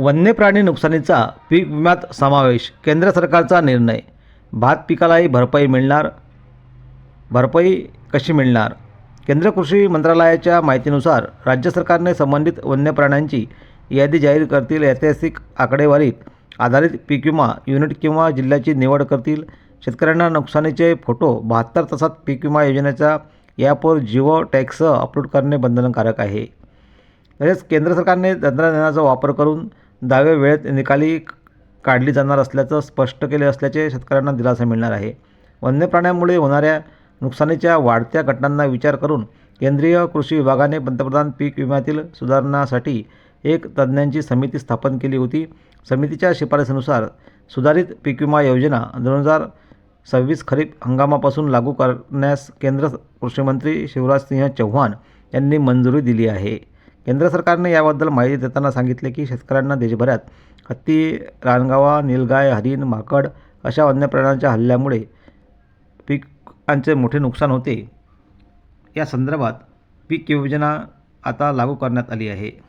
वन्य प्राणी नुकसानीचा पीक विम्यात समावेश केंद्र सरकारचा निर्णय. भात पिकालाही भरपाई मिळणार भरपाई कशी मिळणार? केंद्र कृषी मंत्रालयाच्या माहितीनुसार राज्य सरकारने संबंधित वन्य प्राण्यांची यादी जाहीर करतील ऐतिहासिक आकडेवारीत आधारित पीक विमा युनिट किंवा जिल्ह्याची निवड करतील. शेतकऱ्यांना नुकसानीचे फोटो बहात्तर तासात पीक विमा योजनेचा यापवर जिओ टॅक्ससह अपलोड करणे बंधनकारक आहे. तसेच केंद्र सरकारने तंत्रज्ञानाचा वापर करून दावे वेळेत निकाली काढली जाणार असल्याचं स्पष्ट केले असल्याचे शेतकऱ्यांना दिलासा मिळणार आहे. वन्य प्राण्यांमुळे होणाऱ्या नुकसानीच्या वाढत्या घटनांना विचार करून केंद्रीय कृषी विभागाने पंतप्रधान पीक विम्यातील सुधारणासाठी एक तज्ज्ञांची समिती स्थापन केली होती. समितीच्या शिफारसीनुसार सुधारित पीक विमा योजना दोन हजार सव्वीस खरीप हंगामापासून लागू करण्यास केंद्र कृषीमंत्री शिवराज सिंह चौहान यांनी मंजुरी दिली आहे. केंद्र सरकारने याबद्दल माहिती देताना सांगितले की शेतकऱ्यांना देशभरात हत्ती रानगावा नीलगाय हरिण माकड अशा वन्य प्राण्यांच्या हल्ल्यामुळे पिकांचे मोठे नुकसान होते. या संदर्भात पीक योजना आता लागू करण्यात आली आहे.